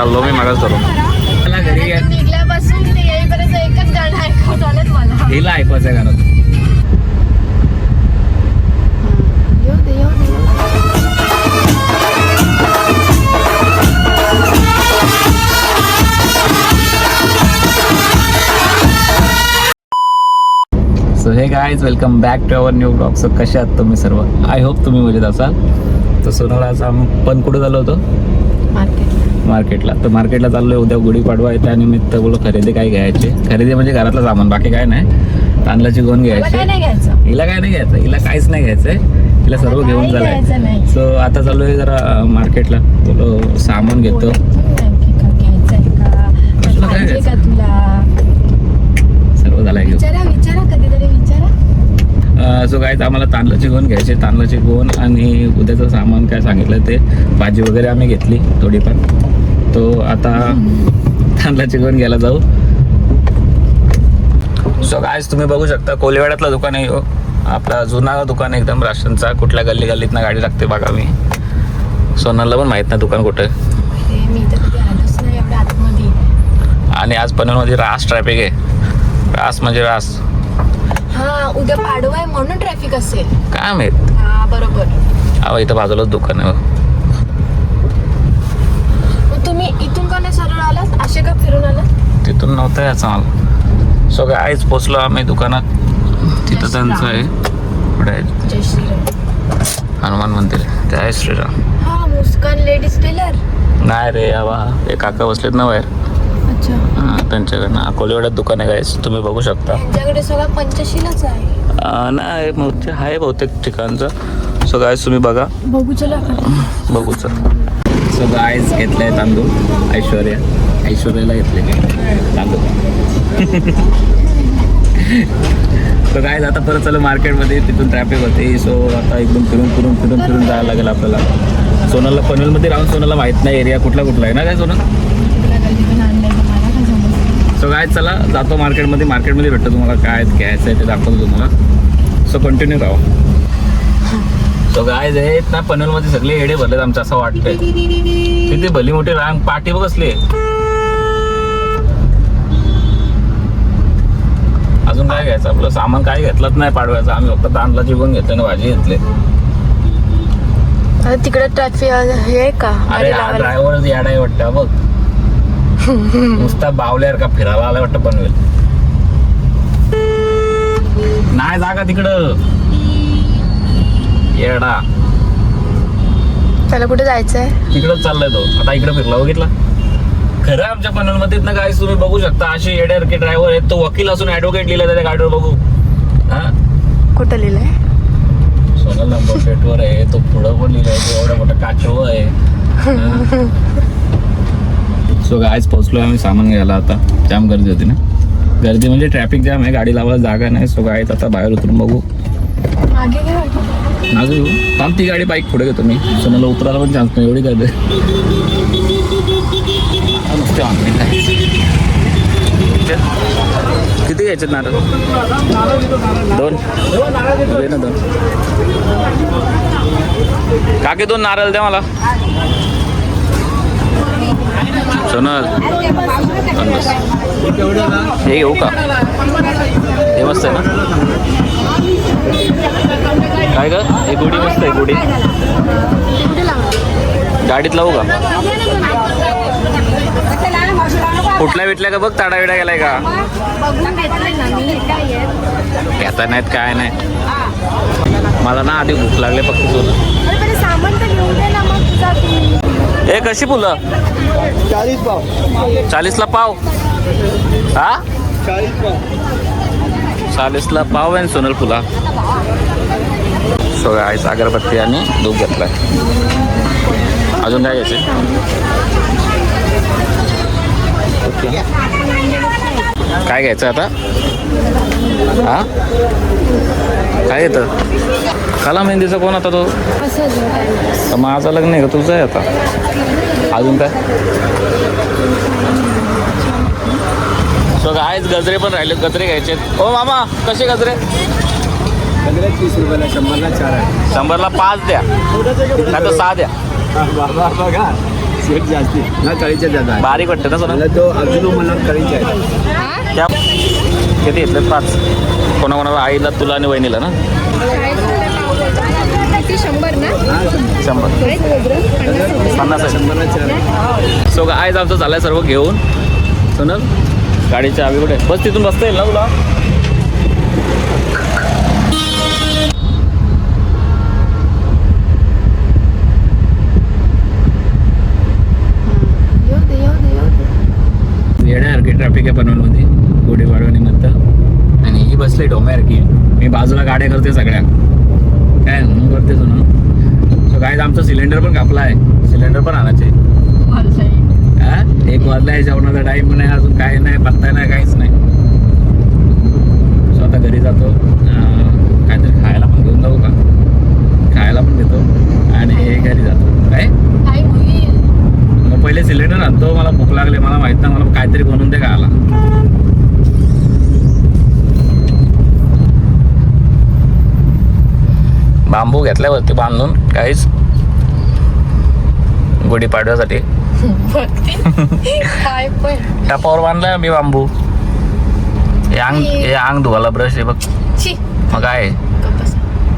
चाललो मी मागास धरून. हिला ऐकवायचं आहे गाणं. सो हे guys welcome back to our new blog so कसे आहात तुम्ही सर्व? आय होप तुम्ही मजेत असाल. तर सोनाला आज आपण कुठं झालो होतो? मार्केट मार्केटला तर मार्केटला चाललोय उद्या गुढीपाडवा आहे त्यानिमित्त बोलो खरेदी काय घ्यायची? खरेदी म्हणजे घरातलं सामान बाकी काय नाही. तांदळाची काय घ्यायची. हिला काय नाही घ्यायचं हिला काहीच नाही घ्यायचंय. हिला सर्व घेऊन झालंय. सो आता चाललोय जरा अं, मार्केटला बोलो सामान घेतो? तुला? सर्व झालंय घेऊन. सो काय आम्हाला तांदळाची गोण घ्यायची. तांदळाची गोण आणि उद्याचं सामान काय सांगितलं ते भाजी वगैरे आम्ही घेतली थोडीफार. तो आता तांदळाची गोण घ्यायला जाऊ. सो काय तुम्ही बघू शकता कोलेवाड्यातलं दुकान आहे हो. आपला जुना दुकान आहे एकदम राशनचा. कुठल्या गल्ली गल्लीतनं गाडी लागते बघा मी. सोनाला पण माहीत नाही दुकान कुठं. हे आणि आज पनवेलमध्ये रास ट्रॅफिक आहे. रास म्हणजे रास. हा उद्या पाडवा आहे म्हणून ट्रॅफिक असेल. काय माहीत? हा बरोबर. अहो इथं बाजूलाच दुकान आहे हो. मग तुम्ही इथून का नाही सरळ आलात? असे का फिरून आलात? तिथून नव्हतं याचं मला. सो काय आईच पोचलो आम्ही दुकानात. तिथं त्यांचं आहे. पुढे आहे. जय श्रीराम. हनुमान मंदिर. ते आहे श्रीराम. हा मुस्कान लेडीज टेलर नाही रे आवा हे काका बसलेत ना बाहेर. अच्छा हां, त्यांच्याकडनं. अकोलेवाड्यात दुकान आहे गायस तुम्ही बघू शकता. त्यांच्याकडे सगळं पंचशीलाच आहे. अं, नाही ते आहे बहुतेक ठिकाणचं. सो गायस तुम्ही बघा. बघू चला बघू सर सो गायस घेतले आहे तांदूळ. ऐश्वर्या. ऐश्वर्याला घेतले तांदूळ. तर काय आता परत चालू मार्केटमध्ये. तिथून ट्रॅफिक होते. सो आता एकदम फिरून फिरून फिरून फिरून जायला लागेल आपल्याला. सोनलला पनवेलमध्ये राहून सोनाला माहीत नाही. एरिया कुठला कुठला आहे ना काय सोनल? सो काय चला जातो मार्केटमध्ये. मार्केटमध्ये भेटतो तुम्हाला काय घ्यायचं आहे ते दाखवतो तुम्हाला. सो कंटिन्यू राहा. सो काय आहेत ना पनवेलमध्ये सगळे एडे भरलेत आमचं असं वाटतंय. तिथे भली मोठी रांग पाठी बघ असली अजून काय घ्यायचं आपलं? सामान काय घेतलंच नाही पाडव्याचं. आम्ही फक्त तांदळाची पण घेतली आणि भाजी घेतली. तिकडे ट्रॅफिक हे का? अरे हा ड्रायव्हर याडा आहे वाटतं बघ. नुसता बावल्यावर का फिरायला आलाय वाटतं पनवेल नाही जागा तिकडं. येडा. त्याला कुठे जायचंय? तिकडंच चाललाय तो. आता इकडे फिरला बघितला. खरं आमच्या पनवेलमध्ये ना काय तुम्ही बघू शकता. असे येड्यासारखे ड्रायव्हर आहेत. तो वकील असून ऍडव्होकेट लिहिला त्याच्या गाडीवर बघू. हा? कुठं लिहिलंय? सोनल नंबर प्लेटवर आहे. तो पुढं पण लिहिलाय. तो एवढा मोठा काचव आहे. सो गायच पोहोचलो आम्ही सामान घ्यायला आता. जाम गर्दी होती ना. गर्दी म्हणजे ट्रॅफिक जाम आहे गाडी लावायला जागा नाही. सो गायच आता बाहेर उतरून बघू. मागे? माझं येऊ थांब ती गाडी बाईक पुढे घेतो मी. सोनाला उतरायला पण चान्स नाही एवढी गर्दी. किती घ्यायचे नारळ? दोन. ना दोन. काके दोन नारळ द्या मला. सोनल हे घेऊ का? हे मस्त आहे ना? काय ग? हे गुढी मस्त आहे गुढी. गाडीत लावू का? कुठल्या विटल्या का बघ? ताडा विडा गेलाय का? घेता नाहीत काय नाही मला ना आधी भूक लागले फक्त तुला अरे बरं सामान तर घेऊन दे ना मग जा तुम्ही हे कशी फुलं? चाळीस पाव. चाळीसला पाव. हा? चाळीस पाव. चाळीसला पाव आहे सोनल फुला. सो आईच अगरबत्ती आणि दूध घेतलाय. अजून काय घ्यायचे ओके. काय घ्यायचं आता? हा? काय येतं काला मेहंदीचा कोण आता तो? तर माझं लग्न आहे का? तुझं आहे आता. अजून काय? सो आहेच गजरे पण राहिले. गजरे घ्यायचे हो मामा कसे गजरे? सगळ्या तीस रुपयाला शंभरला चार आहे शंभरला पाच द्या. नाही तर सहा द्या. बाबा बघा. जास्ती. ना कळीच्या बारीक वाटतं ना मला तो अजून मला कळीचे आहे किती घेतलेत पाच कोणाकोणाला आईला तुला आणि वहिनीला ना? झालं शंभर शंभर. शंभर? पन्नास आहे. चार. सो आज आमचं झालंय सर्व घेऊन. सोनल गाडीच्या आवी कुठे? बस तिथून बसता येईल ना तुला? येण्यासारखी ट्रॅफिक आहे पनवेलमध्ये गुढीपाडव्यानिमित्त आणि ही बसली डोम्यासारखी मी बाजूला गाड्या करते सगळ्या. काय म्हणून करते ना? काय आमचं सिलेंडर पण कापला आहे. सिलेंडर पण आणायचे. एक वाजला आहे जेवणाचा टाईम नाही अजून काय नाही पत्ता नाही काहीच नाही. स्वतः घरी जातो. काहीतरी खायला पण घेऊन जाऊ का? खायला पण देतो. आणि हे घरी जातो. काय? मग पहिले सिलेंडर आणतो. मला भूक लागली मला माहीत नाही मला काहीतरी बनवून दे खायला. बांबू घेतल्यावरती बांधून काहीच गुढीपाडव्यासाठी टापावर बांधलाय मी बांबू. हे अंग हे अंग धुवायला ब्रश आहे बघ. मग काय.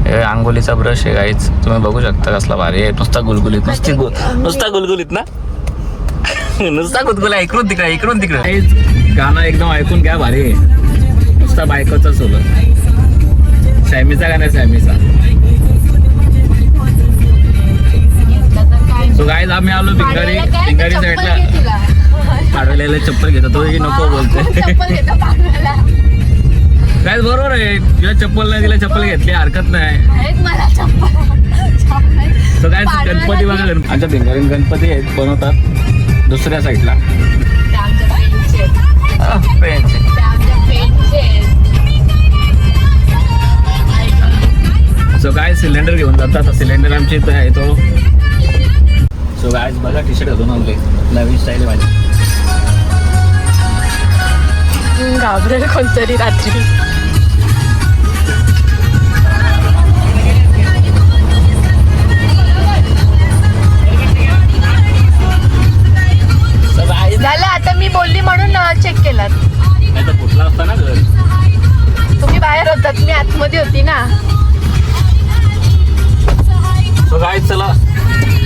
हे आंघोलीचा ब्रश आहे काहीच. तुम्ही बघू शकता कसला भारी आहे. नुसता गुलगुलीत नुसती नुसता गुलगुलीत ना? नुसता गुलगुला इकडून तिकडे इकडून तिकडे. गाणं एकदम ऐकून घ्या भारी आहे. नुसता बायकोचा सोबत. सॅमीचा गाणं आहे सॅमीचा. सो काय आम्ही आलो भिंगारी? भिंगारी साईडला. पाडवेला चप्पल घेतो. तो नको बोलते. काय बरोबर आहे. तिला चप्पल नाही तिला चप्पल घेतली. हरकत नाही. तर काय गणपती बघा गणपती. आमच्या भिंगारीन गणपती आहेत बनवतात. दुसऱ्या साईडला. सो काय सिलेंडर घेऊन जातात. सिलेंडर आमच्या इथं आहे तो. सो काय बघा टी शर्ट घालून आणले नवीन स्टाईल आहे माझी घाबरेल कोणतरी रात्री. झालं आता मी बोलली म्हणून चेक केलात. नाही तर कुठला असता ना घर. तुम्ही बाहेर होतात मी आतमध्ये होती ना. सो काय चला.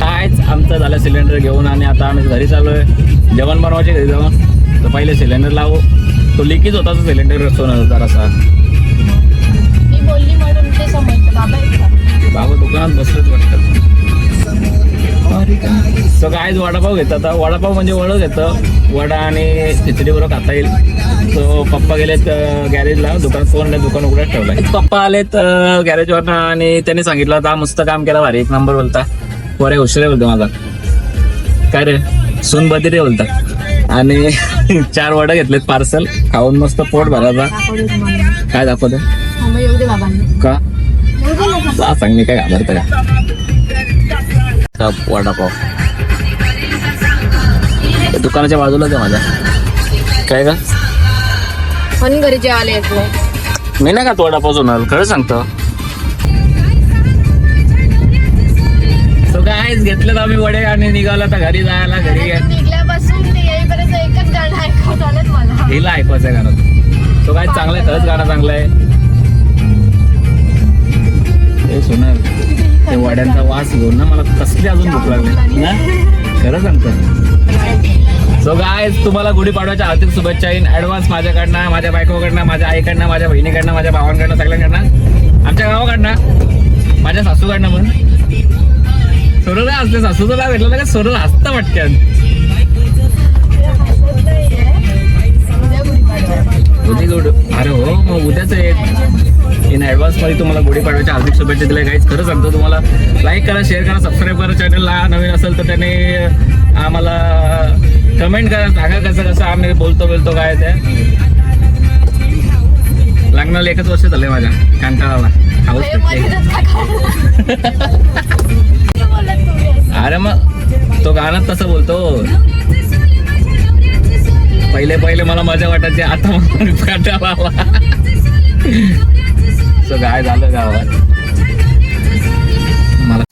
कायच आमचं झालं सिलेंडर घेऊन आणि आता आम्ही घरी चालू आहे जेवण बनवायचे घरी जाऊन. तर पहिले सिलेंडर लावू. तो लिकीच होता तो सिलेंडर रस्तो जरासा? बाबा दुकानात बसलेच वाटतं. सो काय वडापाव घेतात. आता वडापाव म्हणजे वडं घेतं वडा आणि खिचडी बरोबर खाता येईल. तो पप्पा गेलेत गॅरेजला. दुकान फोन दुकान उघडत ठेवलंय. पप्पा आलेत गॅरेजवरनं आणि त्यांनी सांगितलं होता मस्त काम केलं भारी एक नंबर बोलता. पोरे हुशार बोलतो माझा. काय रे? सून बदिरे बोलतात आणि चार वडा घेतलेत पार्सल खाऊन मस्त पोट भरायचा. काय दाखवते हा, का? सांग मी काय घाबरत का? वडापाव. ते दुकानाच्या बाजूलाच आहे माझ्या. काय का म्हणून घरी जेवायला येत नाही मी नाही का तो वडापाव सोनाल खरं सांगतो. guys, घेतलेत आम्ही वडे आणि निघालो आता घरी जायला घरी हिला ऐकवायचं आहे गाणं. तो काय चांगलं आहे खरंच गाणं चांगलं आहे. हे ते वड्यांचा वास घेऊन ना मला कसली अजून भूक लागली. ना खरं सांगतो. सो गाय तुम्हाला गुढीपाडव्याच्या हार्दिक शुभेच्छा येईन ऍडव्हान्स माझ्याकडनं माझ्या बायकोकडनं माझ्या आईकडनं माझ्या बहिणीकडनं माझ्या भावांकडनं सगळ्यांकडनं. आमच्या गावाकडनं माझ्या सासूकडनं म्हणून. सोनूला असते सासूचं भेटलं घेतलं का सोनूला हसतं वाटतं. उद्या गुड अरे हो मग उद्याच आहे इन ॲडव्हान्समध्ये तुम्हाला गुढीपाडव्याच्या हार्दिक शुभेच्छा दिल्या. काहीच खरं सांगतो तुम्हाला लाईक करा शेअर करा सबस्क्राईब करा चॅनलला नवीन असेल तर त्याने आम्हाला कमेंट करा सांगा कसं कसं आम्ही बोलतो बोलतो काय ते. लग्नाला एकच वर्ष झाले माझ्या कांटाळाला. अरे मग तो गाणं तसं बोलतो. पहिले पहिले मला मजा वाटायची आता मला सो काय झालं गावात. मला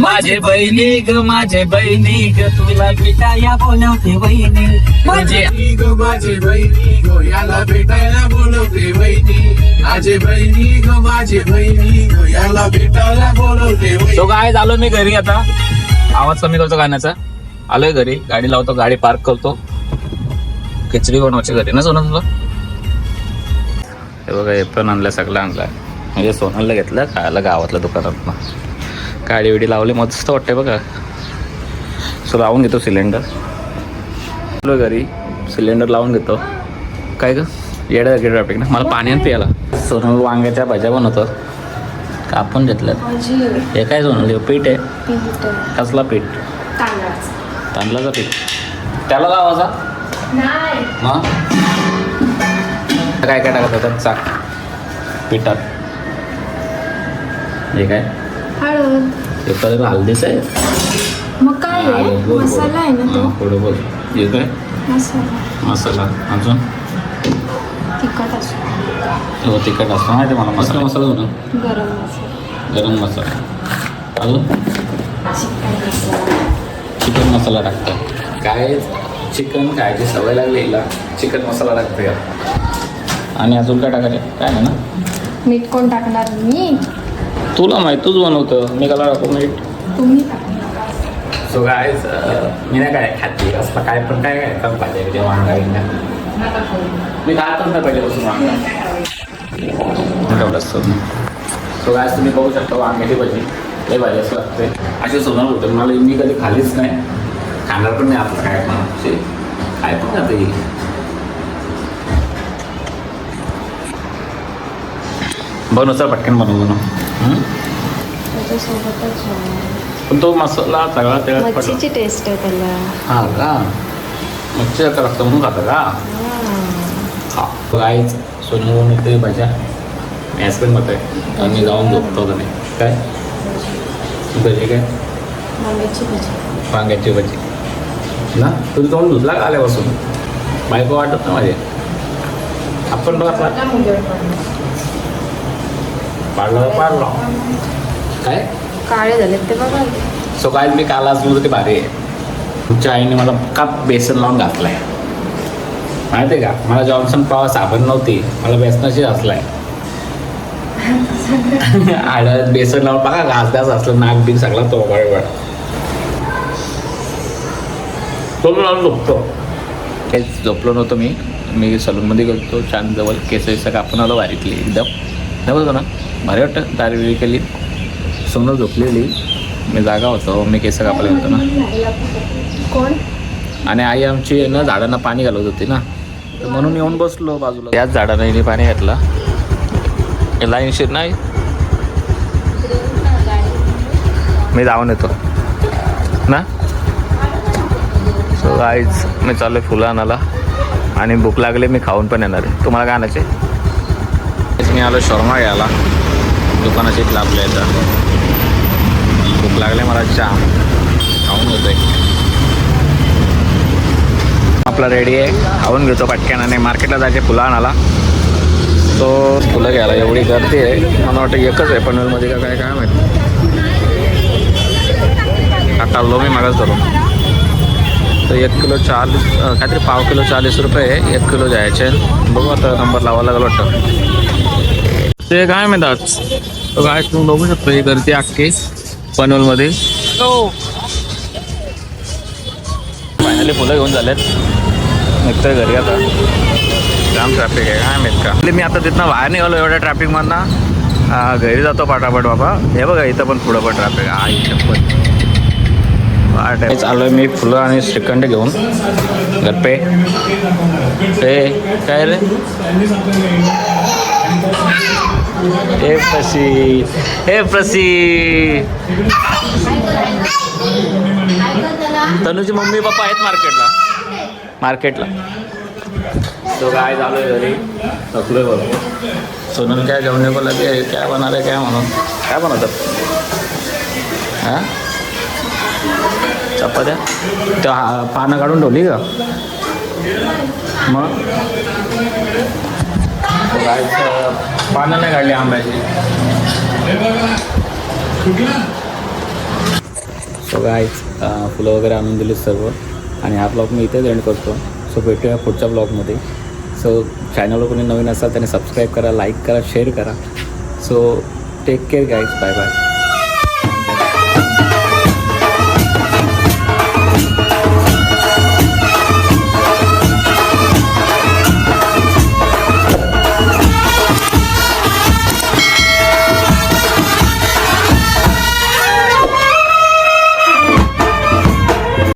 माझे बहिणी ग माझे बहिणी ग तुला भेटाया बोलवते बहिणी माझे ग माझे बहिणी गो याला भेटायला बोलवते बहिणी माझे बहिणी ग माझे बहिणी गो याला भेटायला बोलवते तो काय झालो मी घरी आता. आवाज कमी करतो गाण्याचा. आलोय घरी गाडी लावतो गाडी पार्क करतो. खिचडी बनवायची घरी. ना सोनं तुला हे बघा हे पण आणलं सगळं आणलं. म्हणजे सोनाला घेतलं खायला गावातल्या दुकानात गाडी विडी लावली मस्त वाटते बघा. सो लावून घेतो सिलेंडर आलो घरी सिलेंडर लावून घेतो. काय ग? येडा ट्रॅफिक ना? मला पाणी आणि प्यायला सोनल वांग्याच्या भाज्या बनवतो. कापून घेतल्यात. हे काय सोनल? पीठ आहे? कसला पीठ? तांदळाचं पीठ त्याला लावायचा नाही. मग काय काय टाकत त्यात चाक. पिठात. हे काय? हळद. हे कलर हल्दीच आहे. मग काय हा. मसाला आहे ना तो? बोल. हे काय? मसाला. मसाला. अजून? तिखट असतो. हो तिखट असतो. माहिती आहे मला. मसाला. मसाला होता गरम मसाला. गरम मसाला. अजून? चिकन मसाला टाकतात काय चिकन खायची सवय लागली हिला चिकन मसाला टाकते आणि अजून काय टाकायचे? काय नाही ना? मीठ कोण टाकणार? मी? तुला माहीत तूच बनवतं. मी कला टाकू मीठ. तुम्ही टाकणार सो काय मी नाही काय खाते असलं काय पण काय काय काम पाहिजे जेव्हा वांगा बिंगा मी खातच नाही पहिल्यापासून वांगा. सो काय तुम्ही बघू शकता वांग्याची भाजी. लई भाजी असं लागते अशी सोनार होतं मला मी कधी खालीच नाही. खाणार पण नाही आपलं काय पण असे काय पण खाते ही. बनव सर पटकन बनव बनव. पण तो मसाला सगळा त्याला मच्छीची टेस्ट आहे त्याला. हा का? मच्छी का लागतं म्हणून खातं का? हा. काहीच सोनवून येते भाज्या ॲसपेन मत आहे. आणि जाऊन झोपतो का नाही. काय? भजी काय? वांग्याची भाजी. वांग्याची भजी. ना तुझं तोंड धुतला का आल्यापासून. बायको वाटत ना माझे. आपण बघा पाडलं. पाडलं काय? काळे झाले ते बघा. सो काय मी काल बोलतो ते भारी आहे. तुमच्या आईने मला का बेसन लावून घातलाय. माहिती आहे का? मला जॉन्सन पावा साबण नव्हती. मला बेसनाशी घासलाय हळद बेसन लावून बघा घास घास असलं नाक बिन सगळा तो बरोबर तो लावून झोपतो. काहीच झोपलो नव्हतो मी. मी सलूनमध्ये गेलो छान जवळ. केस वेस कापून आलो वारीतली एकदम. नाही ना भारी वाटतं. दारी विरी केली. सोनं झोपलेली. मी जागा होतो मी केस कापले होतो ना. कोण आणि आई आमची ना झाडांना पाणी घालत होती ना. तर म्हणून येऊन बसलो बाजूला. त्याच झाडांना हिने पाणी घातलं. लाईनशीर नाही. मी जाऊन येतो. ना? सो आईच मी चाललोय फुलं आणायला आणि भूक लागली मी खाऊन पण येणार आहे. तुम्हाला काय आणायचे मी आलो शर्मा घ्यायला. दुकानाची इथलं आपल्या इथं भूक लागले मला चहा खाऊन होतोय आपला रेडी आहे. खाऊन घेतो पटकन आणि मार्केटला जायचे फुलं आणायला तो फुलं घ्यायला एवढी गर्दी आहे. मला वाटतं एकच आहे पनवेलमध्ये का काय काय माहिती. टाकलो मी मागच धरून. तर एक किलो चाळीस काहीतरी पाव किलो चाळीस रुपये एक किलो जायचे. बघू आता नंबर लावायला लागला वाटतं. ते काय माहिती आज? तो काय तुम्ही बघू शकतो ही गर्दी अख्खी पनवेलमध्ये. फायनली फुलं घेऊन झालेत. निघतोय घरी आता. जाम ट्रॅफिक आहे काय माहीत का? म्हणजे मी आता तिथनं बाहेर निघालो एवढ्या ट्रॅफिकमधनं हा, घरी जातो पाटापट बाबा. हे बघा इथं पण पुढं पण ट्रॅफिक हा इथं पण. वाट आहे मी फुलं आणि श्रीखंड घेऊन. गप्पे हे काय रे? हे प्रसी हे प्रसी तनुची मम्मी पप्पा आहेत मार्केटला मार्केटला तो काय झालं घरी? थकलोय बरोबर. सोनल काय जेवणे बोला की काय बनणार आहे काय म्हणून? काय बनवतात? हां? चपात्या? त्या हा- पानं काढून ठेवली का मग? काय पानं नाही काढली आंब्याची. सो गाईज फुलं वगैरे आणून दिली सर्व. आणि हा ब्लॉग मी इथेच एंड करतो. सो भेटूया पुढच्या ब्लॉगमध्ये सो चॅनलवर कोणी नवीन असाल त्याने सबस्क्राईब करा लाईक करा शेअर करा so take care guys bye bye